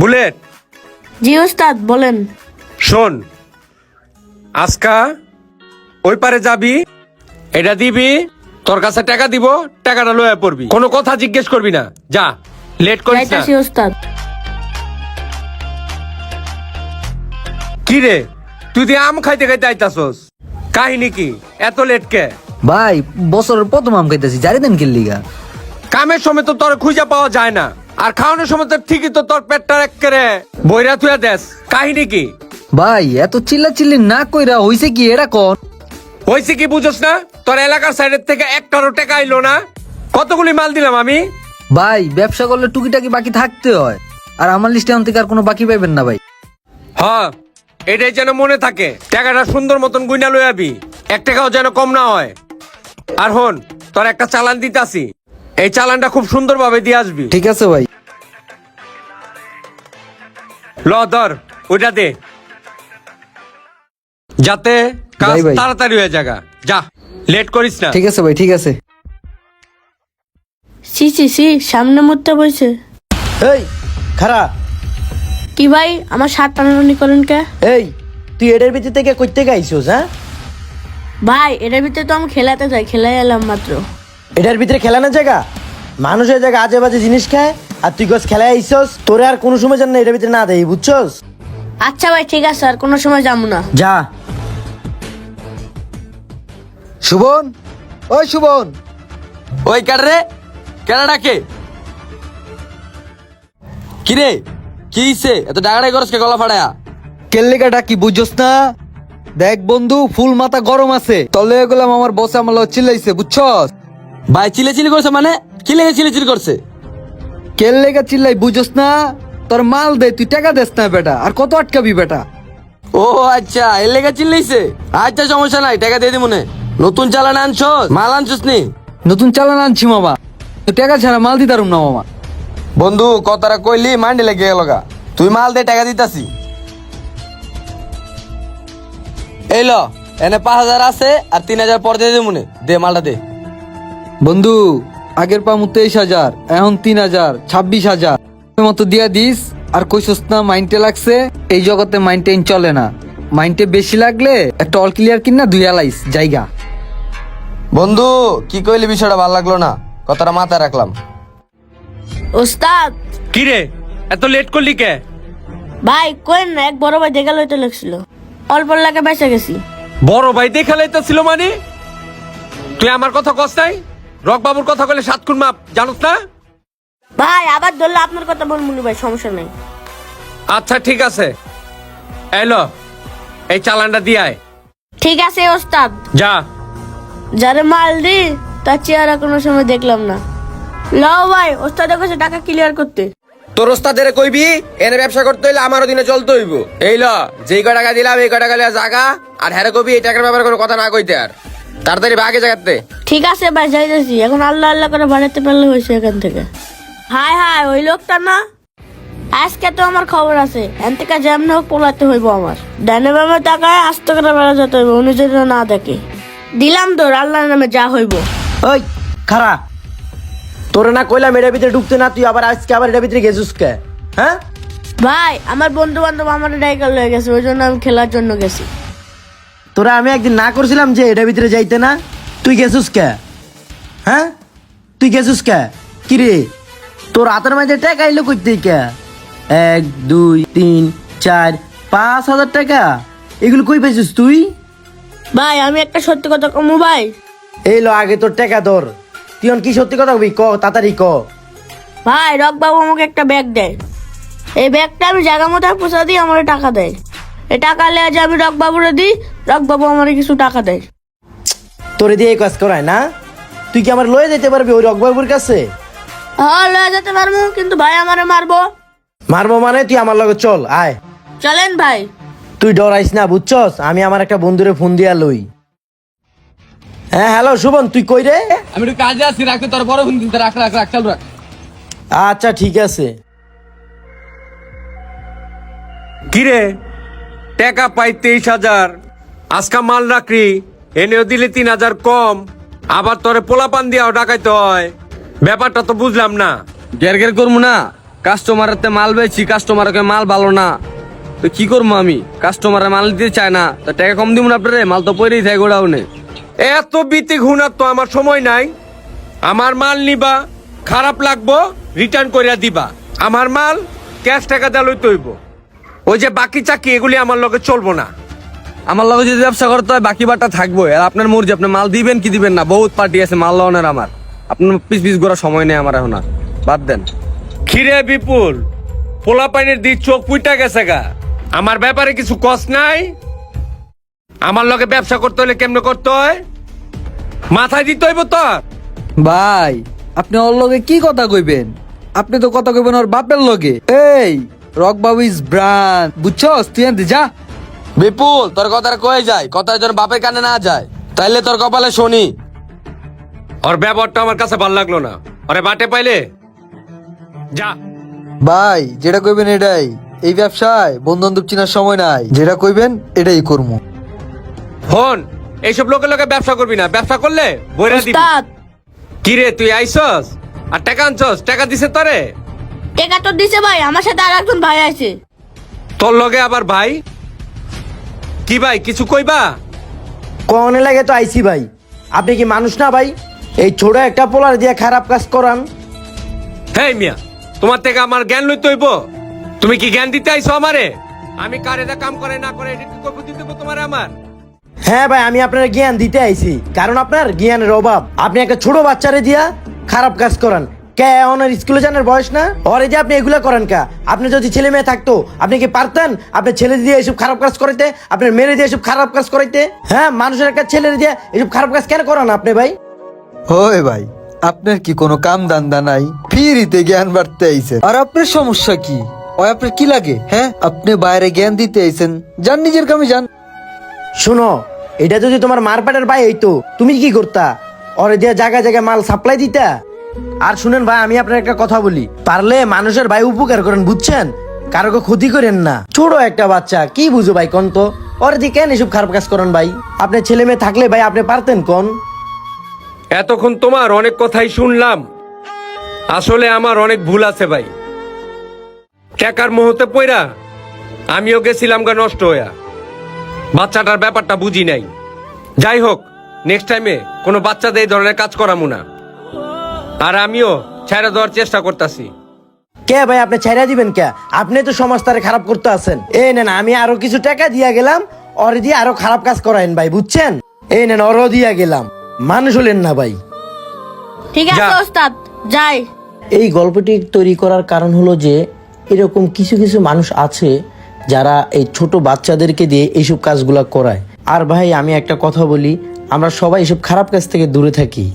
Bullet. জি ওস্তাদ বলেন। শোন আজকা ওই পারে যাবি এটা দিবি তোর কাছে টাকা দিব টাকাটা লয়ে পড়বি। কোনো কথা জিজ্ঞেস করবি না। যা লেট করিস না। যাইতাছি ওস্তাদ কি রে তুই দিয়ে আম খাইতে খাইতে আইতাছস? কাহিনী কি? এত লেট কে? ভাই বছরের প্রথম আম খাইতেছি জারি দেন কিল্লিগা কামের সময় তো তোর খুঁজে পাওয়া যায় না। আর খাওয়ানোর সময় তো ঠিকই তো তোর পেটটা একেরে বইরা তুই দেশ কাহিনী কি? ভাই এত চিল্লা চিল্লি না কইরা হইছে কি এটা কন? হয়েছে কি বুঝোস না? তোর এলাকার সাইডের থেকে এক একটারও টাকা আইলো না? কতগুলি মাল দিলাম আমি? ভাই ব্যবসা করলে টুকিটাকি বাকি থাকতে হয়। আর আমার লিস্টে থেকে আর কোনো বাকি পাইবেন না ভাই। হ্যাঁ এটাই যেন মনে থাকে। টাকাটা সুন্দর মতন গুইনা লই আবি। এক টাকাও যেন কম না হয়। আর হন তোর একটা চালান দিতাছি। এই চালানটা খুব সুন্দরভাবে দিয়ে আসবি। ঠিক আছে ভাই। ল ধর ওইটা দে। যাতে কাজ ভাই। তাড়াতাড়ি হয়ে জায়গা যা লেট করিস না। ঠিক আছে ভাই ঠিক আছে। সি সি সি সামনে এই খারা। কি ভাই আমার শার্ট টানাটানি করেন কে? এই তুই এটার ভিতর থেকে করতে গাইছোস হ্যাঁ? ভাই এটার ভিতরে তো আমি খেলাতে যাই খেলাই এলাম মাত্র। এটার ভিতরে খেলানোর জায়গা? মানুষের জায়গা আজে বাজে জিনিস খায়? আর তুই গছ খেলায় আইসস? তোরে আর কোনো সময় জান এটার ভিতরে না দেই বুঝছস? আচ্ছা ভাই ঠিক আছে আর কোনো সময় যাব না। যা। শুভন? ওই শুভন। ওই কার রে কেডা ডাকে কি রে কি হইছে? এত ডাকাডাই করস কে গলা ফাড়ায়া কেল্লিকাটা ডাকি বুঝছস না? দেখ বন্ধু ফুল মাথা গরম আছে। তলে গেলাম আমার বসে আমার চিল্লাইছে বুঝছস? ভাই চিলে চিলি করছে মানে? কি লেগে চিলে চিলি করছে? কেল্লিকা চিল্লাই বুঝছস না? তোর মাল দে তুই টাকা দেস না বেটা। আর কত আটকাবি বেটা? ও আচ্ছা এর লেগে চিল্লাইছে? আচ্ছা সমস্যা নাই টাকা দিয়ে দিমুনে। নতুন চালান আনছস? মাল আনছস নি নতুন চালান আনছি মামা। তো টাকা ছাড়া মাল দিতারুম না মামা। বন্ধু কথাটা কইলি মাইন্ডে লেগে গেল গা। তুই মাল দে টাকা দিতাছি। এই ল এনে পাঁচ হাজার আছে আর তিন হাজার পর দিয়ে দিমুনে। দে মালটা দে। বন্ধু আগের পামু তেইশ হাজার এখন তিন হাজার ছাব্বিশ হাজার। মতো দিয়া দিস আর কইসস না মাইন্ডে লাগছে এই জগতে মাইন্ডেন চলে না। মাইন্ডে বেশি লাগলে একটা অল ক্লিয়ার কিনা দুই আলাইস জায়গা। বন্ধু কি কইলি বিষয়টা ভালো লাগল না? কথাটা মাথায় রাখলাম। ওস্তাদ! কি রে? এত লেট করলি কে? ভাই কোয়েন না এক বড় ভাই দেখা লইতে লাগছিল। অল্প লাগে বেঁচে গেছি। বড় ভাই দেখা লাইতেছিল মানে? তুই আমার কথা কস নাই? রক বাবুর কথা কইলে সাত খুন মাপ জানোস না? ভাই আবার ধরলে আপনার কথা বলব নি ভাই সমস্যা নেই। আচ্ছা ঠিক আছে। এলো এই চালানটা দিয়ায় ঠিক আছে ওস্তাদ। যা। যারে মাল দি তার চেহারা কোনো সময় দেখলাম না। লও ভাই ওস্তাদের কাছে টাকা ক্লিয়ার করতে। তোর ওস্তাদের কইবি এনে ব্যবসা করতে হইলে আমারও দিনে চলতে হইব। এই ল যেই ক টাকা দিলাম এই ক টাকা লিয়া জাগা আর হ্যারে কবি এই টাকার ব্যাপারে কোনো কথা না কইতে আর। তাড়াতাড়ি ভাগে জাগাতে ঠিক আছে ভাই যাইতেছি। এখন আল্লাহ আল্লাহ করে বাড়াতে পারলে হয়েছে এখান থেকে। হাই হাই ওই লোকটা না? আজকে তো আমার খবর আছে। এন থেকে যেমন হোক পোলাতে হইব আমার। ডানে বামে টাকায় আস্তে করে বেড়া যেতে হইব উনি যদি না দেখে। দিলাম তো আল্লাহর নামে যা হইব। ওই খারা। তোরে না কইলাম এটার ভিতরে ঢুকতে না তুই আবার আজকে আবার এটার ভিতরে গেছিস কে? হ্যাঁ? ভাই আমার বন্ধু বান্ধব আমার ডাইকাল হয়ে গেছে ওই জন্য আমি খেলার জন্য গেছি। তোরা আমি একদিন না করছিলাম যে এটার ভিতরে যাইতে না। তুই গেছিস কে? হ্যাঁ? তুই গেছিস কে? কি রে? তোর হাতের মাঝে টাকা এলো করতে কে? এক দুই তিন চার পাঁচ হাজার টাকা। এগুলো কই পেয়েছিস তুই? ভাই আমি একটা সত্যি কথা কমু ভাই। এই লো আগে তোর টাকা ধর। তুই কি সত্যি কথা কবি? ক তাড়াতাড়ি ক। ভাই রক বাবু আমাকে একটা ব্যাগ দেয়। এই ব্যাগটা আমি জায়গা মতো পোষা দিই আমার টাকা দেয়। এই টাকা লেগে যে আমি রক বাবুরে দিই রক বাবু আমার কিছু টাকা দেয়। তোরে দিয়ে এই কাজ করায় না? তুই কি আমার লয়ে যেতে পারবি ওই রকবাবুর কাছে? হ্যাঁ লয়ে যেতে পারব কিন্তু ভাই আমারে মারবো। মারবো মানে তুই আমার লগে চল আয়। চলেন ভাই। তুই ডরাইস না বুঝছস? আমি আমার একটা বন্ধুরে ফোন দিয়া লই। হ্যাঁ হ্যালো শুভন তুই কই রে? আমি একটু কাজে আছি রাখতে তোর বড় ফোন দিতে রাখ রাখ রাখ চালু রাখ। আচ্ছা ঠিক আছে। কিরে? টাকা পাই তেইশ হাজার। আজকা মাল রাখি এনেও দিলে তিন হাজার কম। আবার তোরে পোলাপান দিয়াও ডাকাইতে হয়। ব্যাপারটা তো বুঝলাম না। গের গের করব না। কাস্টমারের মাল বেচি কাস্টমারকে মাল ভালো না। তো কি করব আমি? কাস্টমারে মাল দিতে চায় না। তো টাকা কম দিব না আপনারে? মাল তো পরেই থাকে গোডাউনে। এত বিতি ঘুণার তো আমার সময় নাই। আমার মাল নিবা খারাপ লাগবো রিটার্ন করিয়া দিবা। আমার মাল ক্যাশ টাকা দিয়ে লইতে হইব। ওই যে বাকি চাকি এগুলি আমার লগে চলবো না। আমার লগে যদি ব্যবসা করতে হয় বাকি বারটা থাকব। আর আপনার মর্জি আপনি মাল দিবেন কি দিবেন না? বহুত পার্টি আছে মাল লওয়ানোর আমার। আপনার পিস পিস করার সময় নেই আমার এখন বাদ দেন। খিরে বিপুল পোলা পানির দি চোখ পুইটা গেছে গা। আমার ব্যাপারে কিছু কষ্ট নাই? আমার লগে ব্যবসা করতে হলে কেমনে করতে হয়? মাথায় দিতে হইব তোর ভাই আপনি ওর লগে কি কথা কইবেন? আপনি তো কথা কইবেন ওর বাপের লগে। এই রক বাবু ইজ ব্রান্ড বুঝছস? তুই আনতে যা। বিপুল তোর কথা কয়ে যায়? কথা যেন বাপের কানে না যায়। তাইলে তোর কপালে শনি। ওর ব্যবহারটা আমার কাছে ভালো লাগল না। ওরে বাটে পাইলে? যা। ভাই যেটা কইবেন এটাই। এই ব্যবসায় বন্ধু বান্ধব চিনার সময় নাই। যেটা কইবেন এটাই করব। হন এইসব লোকের লোকে ব্যবসা করবি না। ব্যবসা করলে বইরা দিবি। কি রে তুই আইসস? আর টাকা আনছস? টাকা দিছে তরে? টেকা তো দিছে ভাই আমার সাথে আর একজন ভাই আছে। তোর লগে আবার ভাই? কি ভাই কিছু কইবা? কনে লাগে তো আইসি ভাই। আপনি কি মানুষ না ভাই? এই ছোট একটা পোলার দিয়ে খারাপ কাজ করান। হেই মিয়া তোমার থেকে আমার জ্ঞান লইতে হইব। তুমি কি জ্ঞান দিতে আইছো আমারে? আমি কারে দা কাম করে না করে এটা কি করব দিতে তোমারে আমার? হ্যাঁ ভাই আমি আপনার জ্ঞান দিতে আইছি। কারণ আপনার জ্ঞানের অভাব। আপনি একটা ছোট বাচ্চারে দিয়া খারাপ কাজ করান। কে ওনার স্কুলে জানার বয়স না? ওরে যে আপনি এগুলা করেন কা? আপনি যদি ছেলে মেয়ে থাকতো আপনি কি পারতেন? আপনার ছেলে দিয়ে এসব খারাপ কাজ করাইতে? আপনার মেয়ে দিয়ে এসব খারাপ কাজ করাইতে? হ্যাঁ মানুষের একটা ছেলে দিয়ে এসব খারাপ কাজ কেন করান আপনি ভাই? ওই ভাই আপনার কি কোনো কাম দান্দা নাই? ফ্রিতে জ্ঞান বাড়তে আইছেন। আর আপনার সমস্যা কি? ওই আপনার কি লাগে হ্যাঁ? আপনি বাইরে জ্ঞান দিতে আইছেন। যান নিজের কামে যান। শুনো এটা যদি তোমার মারপাটের ভাই হইতো তুমি কি করতা? ওরে দিয়ে জায়গায় জায়গায় মাল সাপ্লাই দিতা? আর শুনেন ভাই, আমি আপনার একটা কথা বলি। পারলে মানুষের ভাই উপকার করেন, বুঝছেন? কারও ক্ষতি করেন না। ছোট একটা বাচ্চা, কি বুঝো ভাই কোন তো? ওর দিয়ে কেন এসব খারাপ কাজ করেন ভাই? আপনার ছেলে মেয়ে থাকলে ভাই আপনি পারতেন কোন? এতক্ষণ তোমার অনেক কথাই শুনলাম। আসলে আমার অনেক ভুল আছে ভাই। টাকার মুহূর্তে পইরা আমিও গেছিলাম গা নষ্ট হইয়া। বাচ্চাটার ব্যাপারটা বুঝি নাই। যাই হোক নেক্সট টাইমে কোনো বাচ্চাদের এই ধরনের কাজ করামু না। আর আমিও ছেড়ে দেওয়ার চেষ্টা করতেছি। কে ভাই আপনি ছেড়ে দিবেন কে? আপনি তো সমাজ তারে খারাপ করতে আছেন। এই নেন আমি আরও কিছু টাকা দিয়া গেলাম অরে দিয়ে আরও খারাপ কাজ করাইন ভাই বুঝছেন? এই নেন ওরও দিয়া গেলাম। মানুষ হলেন না ভাই। ঠিক আছে ওস্তাদ যাই। এই গল্পটি তৈরি করার কারণ হলো যে এরকম কিছু কিছু মানুষ আছে যারা এই ছোট বাচ্চাদেরকে দিয়ে এইসব কাজগুলা করায়। আর ভাই আমি একটা কথা বলি আমরা সবাই এসব খারাপ কাজ থেকে দূরে থাকি।